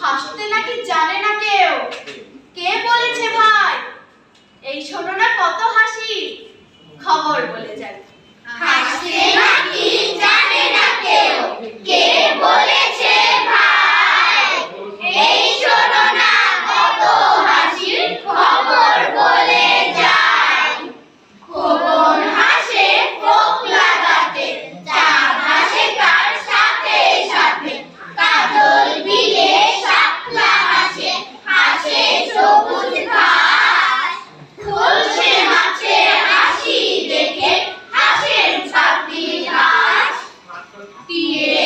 হাসতে নাকি জানে না কেউ? কে বলেছে ভাই? এই শোনো Yeah.